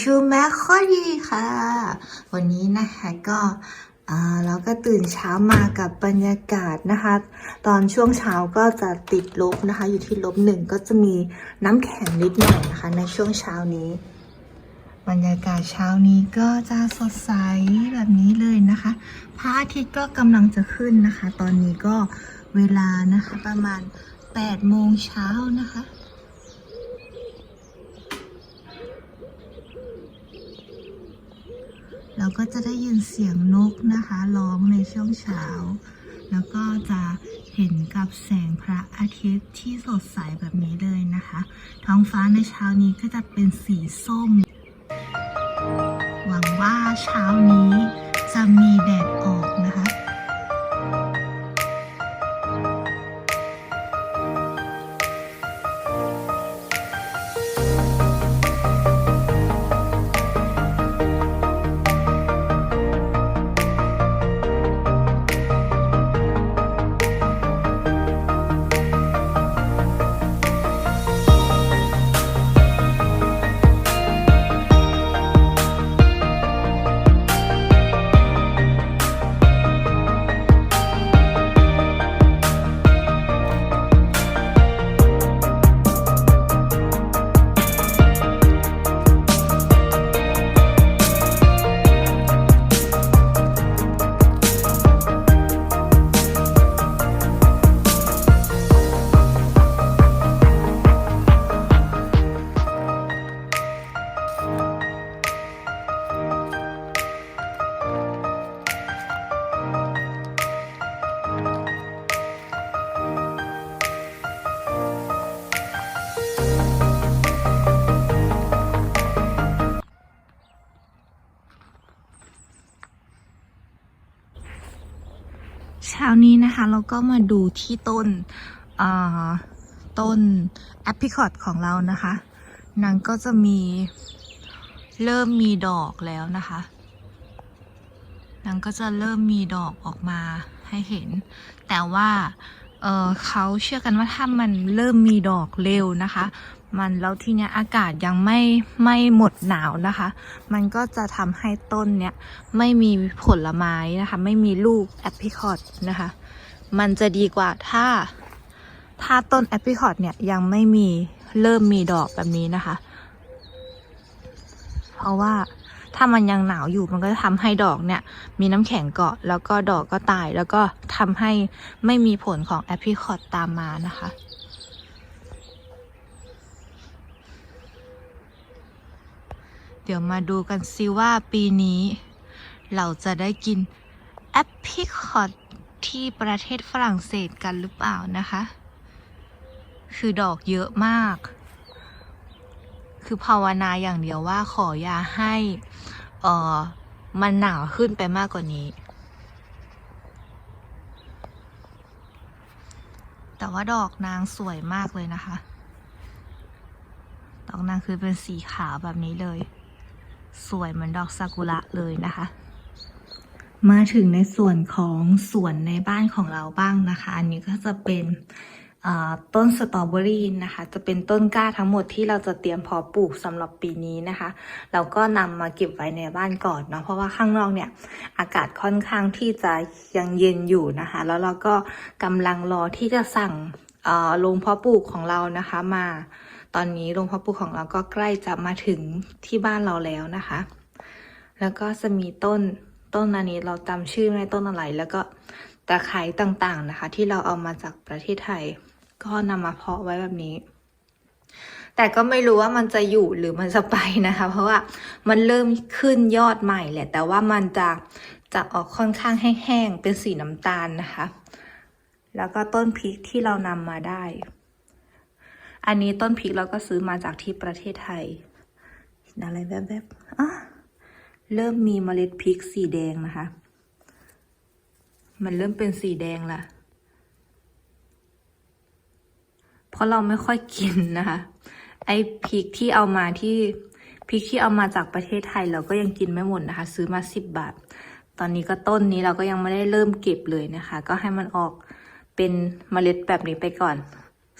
ชูแมคคอดีค่ะ วันนี้นะคะก็เราก็ตื่นเช้ามากับบรรยากาศนะคะ ตอนช่วงเช้าก็จะติดลบนะคะ อยู่ที่ลบหนึ่งก็จะมีน้ำแข็งนิดหน่อยนะคะ ในช่วงเช้านี้ บรรยากาศเช้านี้ก็จะสดใสแบบนี้เลยนะคะพระอาทิตย์ก็กำลังจะขึ้นนะคะ ตอนนี้ก็เวลานะคะประมาณ8โมงเช้านะคะ เราก็จะได้ยินเสียงนกนะคะร้องในช่วงเช้า แล้วก็จะเห็นกับแสงพระอาทิตย์ที่สดใสแบบนี้เลยนะคะ ท้องฟ้าในเช้านี้ก็จะเป็นสีส้ม หวังว่าเช้านี้จะมีแดดออกนะคะ เช้านี้นะคะเราก็มาดูที่ต้นต้นแอป i ิคอตของเรานะคะนางก็จะมีเริ่มมีดอกแล้วนะคะนางก็จะเริ่มมีดอกออกมาให้เห็น แต่ว่าเเขาเชื่อกันว่าถ้ามันเริ่มมีดอกเร็วนะคะ มันแล้วทีเนี้ยอากาศยังไม่ไม่หมดหนาวนะคะ มันก็จะทำให้ต้นเนี้ยไม่มีผลไม้นะคะ ไม่มีลูกแอป i ิคอตนะคะ มันจะดีกว่าถ้าถ้าต้นแอป i ิคอตเนี่ยยังไม่มีเริ่มมีดอกแบบนี้นะคะ เพราะว่าถ้ามันยังหนาวอยู่มันก็จะทำให้ดอกเนี่ย มีน้ำแข็งเกาะ แล้วก็ดอกก็ตายแล้วก็ทำให้ไม่มีผลของแอป i ิคอตตามมานะคะ เดี๋ยวมาดูกันซิว่าปีนี้ เราจะได้กินแอป i ิคอตที่ประเทศฝรั่งเศสกันหรือเปล่านะคะ คือดอกเยอะมาก คือภาวนาอย่างเดียวว่าขออย่าให้เออมันหนาวขึ้นไปมากกว่านี้ แต่ว่าดอกนางสวยมากเลยนะคะ ดอกนางคือเป็นสีขาวแบบนี้เลย สวยเหมือนดอกซากุระเลยนะคะ มาถึงในส่วนของสวนในบ้านของเราบ้างนะคะ อันนี้ก็จะเป็นต้นสตรอเบอรี่นะคะ จะเป็นต้นกล้าทั้งหมดที่เราจะเตรียมพอปลูกสำหรับปีนี้นะคะ เราก็นำมาเก็บไว้ในบ้านก่อนเนาะเพราะว่าข้างนอกเนี่ยอากาศค่อนข้างที่จะยังเย็นอยู่นะคะ แล้วเราก็กำลังรอที่จะสั่งเอ่อโรงเพาะปลูกของเรานะคะมา ตอนนี้โรงพาะปลูกของเราก็ใกล้จะมาถึงที่บ้านเราแล้วนะคะ แล้วก็จะมีต้นต้นอันนี้เราจำชื่อไม่ต้นอะไร แล้วก็ตะไคร้ต่างๆนะคะ ที่เราเอามาจากประเทศไทย ก็นำมาเพาะไว้แบบนี้ แต่ก็ไม่รู้ว่ามันจะอยู่หรือมันจะไปนะคะ เพราะว่ามันเริ่มขึ้นยอดใหม่แหละ แต่ว่ามันจะจะออกค่อนข้างแห้งๆเป็นสีน้ำตาลนะคะ แล้วก็ต้นพริกที่เรานำมาได้ อันนี้ต้นพริกเราก็ซื้อมาจากที่ประเทศไทยอะไรแบบๆอะเริ่มมีเมล็ดพริกสีแดงนะคะ มันเริ่มเป็นสีแดงละเพราะเราไม่ค่อยกินนะคะ ไอ้พริกที่เอามาที่พริกที่เอามาจากประเทศไทยเราก็ยังกินไม่หมดนะคะ ซื้อมาสิบบาท ตอนนี้ก็ต้นนี้เราก็ยังไม่ได้เริ่มเก็บเลยนะคะ ก็ให้มันออกเป็นเมล็ดแบบนี้ไปก่อน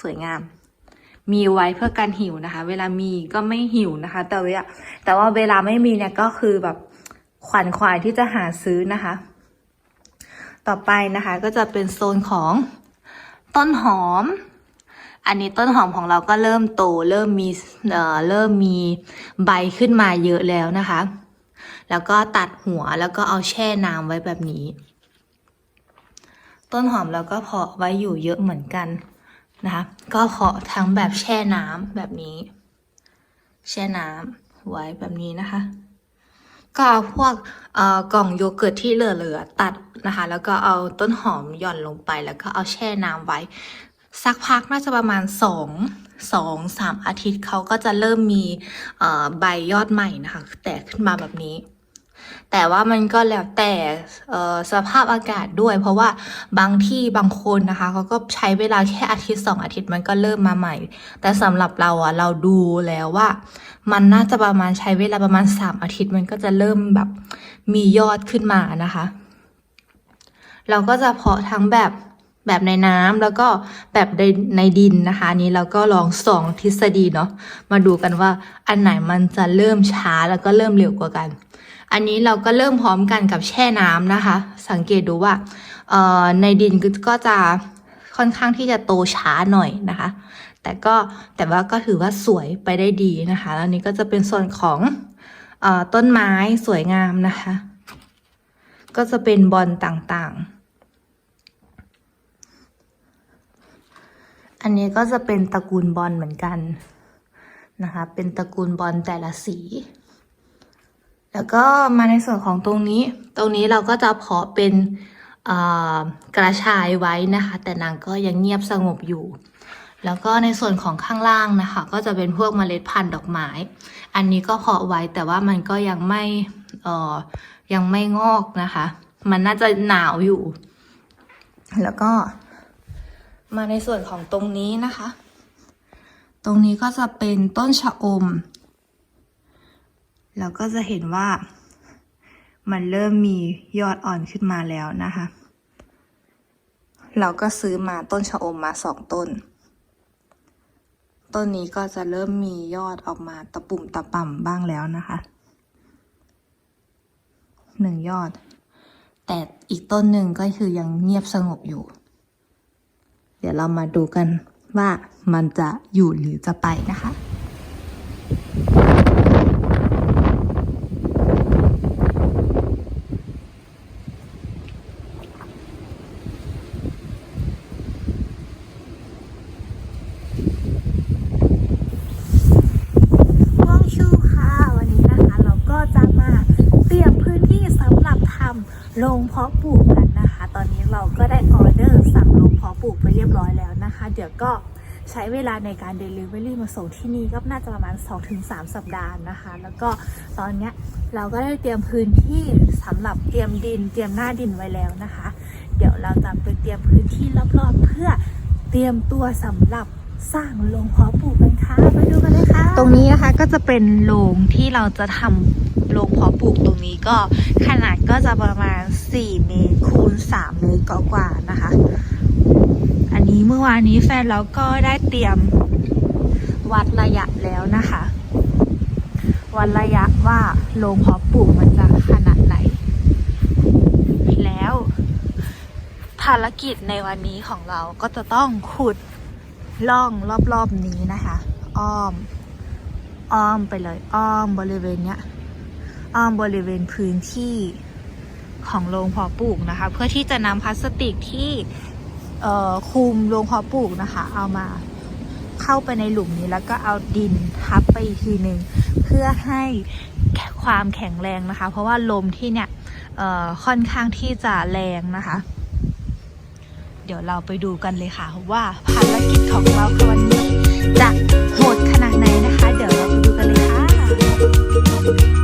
สวยงาม มีไว้เพื่อการหิวนะคะ เวลามีก็ไม่หิวนะคะ แต่เวลาแต่ว่าเวลาไม่มีเนี่ยก็คือแบบขวัญขวายที่จะหาซื้อนะคะ ต่อไปนะคะก็จะเป็นโซนของต้นหอม อันนี้ต้นหอมของเราก็เริ่มโต เริ่มมีเอ่อเริ่มมีใบขึ้นมาเยอะแล้วนะคะ แล้วก็ตัดหัวแล้วก็เอาแช่น้ำไว้แบบนี้ ต้นหอมเราก็เพาะไว้อยู่เยอะเหมือนกัน นะคะก็เพาะทั้งแบบแช่น้ำแบบนี้ แช่น้ำไว้แบบนี้นะคะ ก็เอาพวกกล่องโยเกิร์ตที่เหลือๆตัดนะคะ แล้วก็เอาต้นหอมหย่อนลงไป แล้วก็เอาแช่น้ำไว้ สักพักน่าจะประมาณสองสองสามอาทิตย์เขาก็จะเริ่มมีใบยอดใหม่นะคะ แตกขึ้นมาแบบนี้ แต่ว่ามันก็แล้วแต่สภาพอากาศด้วย เพราะว่าบางที่บางคนนะคะเขาก็ใช้เวลาแค่อาทิตย์สองอาทิตย์มันก็เริ่มมาใหม่ แต่สำหรับเราอะเราดูแล้วว่า มันน่าจะประมาณใช้เวลาประมาณสามอาทิตย์มันก็จะเริ่มแบบมียอดขึ้นมานะคะ เราก็จะเพาะทั้งแบบแบบในน้ำแล้วก็แบบในในดินนะคะนนี้เราก็ลองสองทฤษฎีเนาะมาดูกันว่าอันไหนมันจะเริ่มช้าแล้วก็เริ่มเร็วกว่ากัน อันนี้เราก็เริ่มพร้อมกันกับแช่น้ำนะคะ สังเกตดูว่าในดินก็จะค่อนข้างที่จะโตช้าหน่อยนะคะ แต่ก็แต่ว่าก็ถือว่าสวยไปได้ดีนะคะแล้วนี้ก็จะเป็นส่วนของอต้นไม้สวยงามนะคะ ก็จะเป็นบอลต่างๆ อันนี้ก็จะเป็นตระกูลบอลเหมือนกันนะคะ เป็นตระกูลบอลแต่ละสี แล้วก็มาในส่วนของตรงนี้ ตรงนี้เราก็จะเพาะเป็นกระชายไว้นะคะ แต่นางก็ยังเงียบสงบอยู่ แล้วก็ในส่วนของข้างล่างนะคะ ก็จะเป็นพวกเมล็ดพันธุ์ดอกไม้ อันนี้ก็เพาะไว้แต่ว่ามันก็ยังไม่ยังไม่งอกนะคะ มันน่าจะหนาวอยู่ แล้วก็มาในส่วนของตรงนี้นะคะ ตรงนี้ก็จะเป็นต้นชะอม เราก็จะเห็นว่ามันเริ่มมียอดอ่อนขึ้นมาแล้วนะคะ เราก็ซื้อมาต้นชะอมมาสองต้น ต้นนี้ก็จะเริ่มมียอดออกมาตะปุ่มตะป่ำบ้างแล้วนะคะหนึ่งยอด แต่อีกต้นหนึ่งก็คือยังเงียบสงบอยู่ เดี๋ยวเรามาดูกันว่ามันจะอยู่หรือจะไปนะคะ ว่องชูค่ะ วันนี้นะคะเราก็จะมาเตรียมพื้นที่สำหรับทำโรงเพาะปลูกกันนะคะ ตอนนี้เราก็ได้ออเดอร์สั่งโรงเพาะปลูกไปเรียบร้อยแล้วนะคะ เดี๋ยวก็ ใช้เวลาในการ Delivery มาส่งที่นี่ก็น่าจะประมาณ 2-3 สัปดาห์นะคะ แล้วก็ตอนเนี้ยเราก็ได้เตรียมพื้นที่สำหรับเตรียมดิน เตรียมหน้าดินไว้แล้วนะคะ เดี๋ยวเราจะไปเตรียมพื้นที่รอบๆ เพื่อเตรียมตัวสำหรับสร้างโรงเพาะปลูกกันค่ะไปดูกันเลยค่ะ ตรงนี้นะคะก็จะเป็นโรงที่เราจะทำโรงเพาะปลูกตรงนี้ก็ขนาดก็จะประมาณ 4 เมตรคูณ 3 เมตรกว่าๆนะคะ อันนี้เมื่อวานนี้แฟนเราก็ได้เตรียมวัดระยะแล้วนะคะ วัดระยะว่าโรงเพาะปลูกมันจะขนาดไหน แล้ว ภารกิจในวันนี้ของเราก็จะต้องขุดล่องรอบๆนี้นะคะ อ้อม อ้อมไปเลย อ้อมบริเวณเนี้ย อ้อมบริเวณพื้นที่ของโรงเพาะปลูกนะคะ เพื่อที่จะนำพลาสติกที่ คุมโรงเพาะปลูกนะคะ เอามาเข้าไปในหลุมนี้แล้วก็เอาดินทับไปอีกทีหนึ่งเพื่อให้ความแข็งแรงนะคะ เพราะว่าลมที่เนี่ยค่อนข้างที่จะแรงนะคะ เดี๋ยวเราไปดูกันเลยค่ะ ว่าภารกิจของเราวันนี้จะโหดขนาดไหนนะคะ เดี๋ยวเราไปดูกันเลยค่ะ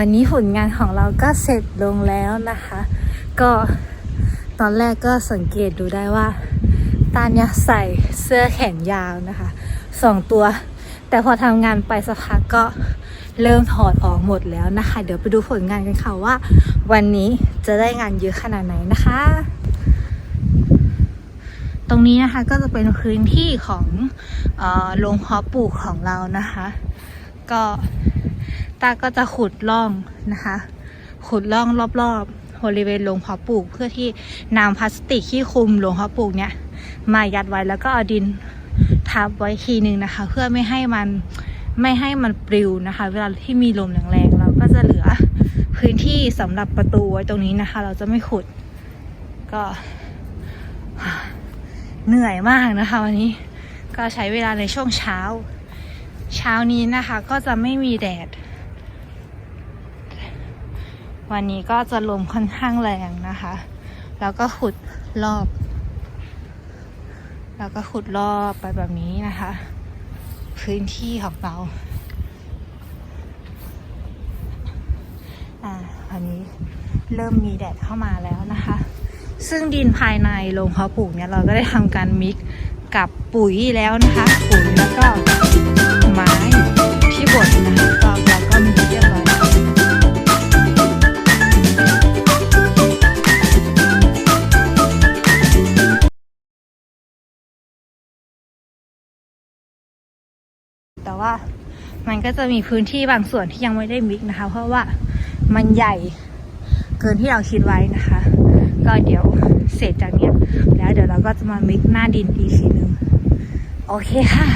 วันนี้ผลงานของเราก็เสร็จลงแล้วนะคะ ก็ตอนแรกก็สังเกตดูได้ว่าตาเนี่ยใส่เสื้อแขนยาวนะคะสองตัว แต่พอทำงานไปสักพักก็เริ่มถอดออกหมดแล้วนะคะ เดี๋ยวไปดูผลงานกันค่ะว่า วันนี้จะได้งานเยอะขนาดไหนนะคะ ตรงนี้นะคะก็จะเป็นพื้นที่ของโรงเพาะปลูกของเรานะคะ ก็ ตาก็จะขุดร่องนะคะ ขุดร่องรอบๆบริเวณโรงเพาะปลูก เพื่อที่นำพลาสติกที่คลุมโรงเพาะปลูกเนี่ยมายัดไว้แล้วก็เอาดินทับไว้ทีนึงนะคะ เพื่อไม่ให้มันไม่ให้มันปลิวนะคะ เวลาที่มีลมแรงๆเราก็จะเหลือพื้นที่สำหรับประตูไว้ตรงนี้นะคะ เราจะไม่ขุดก็เหนื่อยมากนะคะวันนี้ก็ใช้เวลาในช่วงเช้า เช้านี้นะคะก็จะไม่มีแดด วันนี้ก็จะลมค่อนข้างแรงนะคะ แล้วก็ขุดรอบ แล้วก็ขุดรอบไปแบบนี้นะคะ พื้นที่ของเราอ่าวันนี้เริ่มมีแดดเข้ามาแล้วนะคะ ซึ่งดินภายในโรงเพาะปลูกเนี่ยเราก็ได้ทำการมิกกับปุ๋ยแล้วนะคะ ปุ๋ยแล้วก็ไม้ที่บดนะคะก็เราก็มีเรียบ ว่า มันก็จะมีพื้นที่บางส่วนที่ยังไม่ได้มิกนะคะ เพราะว่ามันใหญ่เกินที่เราคิดไว้นะคะ ก็เดี๋ยวเสร็จจากเนี้ยแล้วเดี๋ยวเราก็จะมามิกหน้าดินอีกทีนึงโอเคค่ะ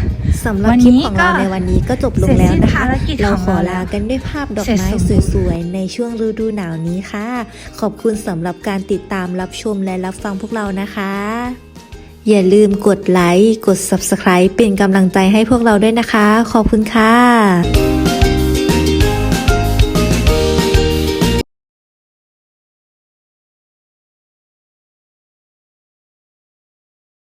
สำหรับคลิปของเราในวันนี้ก็จบลงแล้วนะคะ เราขอลากันด้วยภาพดอกไม้สวยๆ ในช่วงฤดูหนาวนี้ค่ะ ขอบคุณสำหรับการติดตามรับชมและรับฟังพวกเรานะคะ อย่าลืมกดไลค์ กด Subscribe เป็นกำลังใจให้พวกเราด้วยนะคะ ขอบคุณค่ะ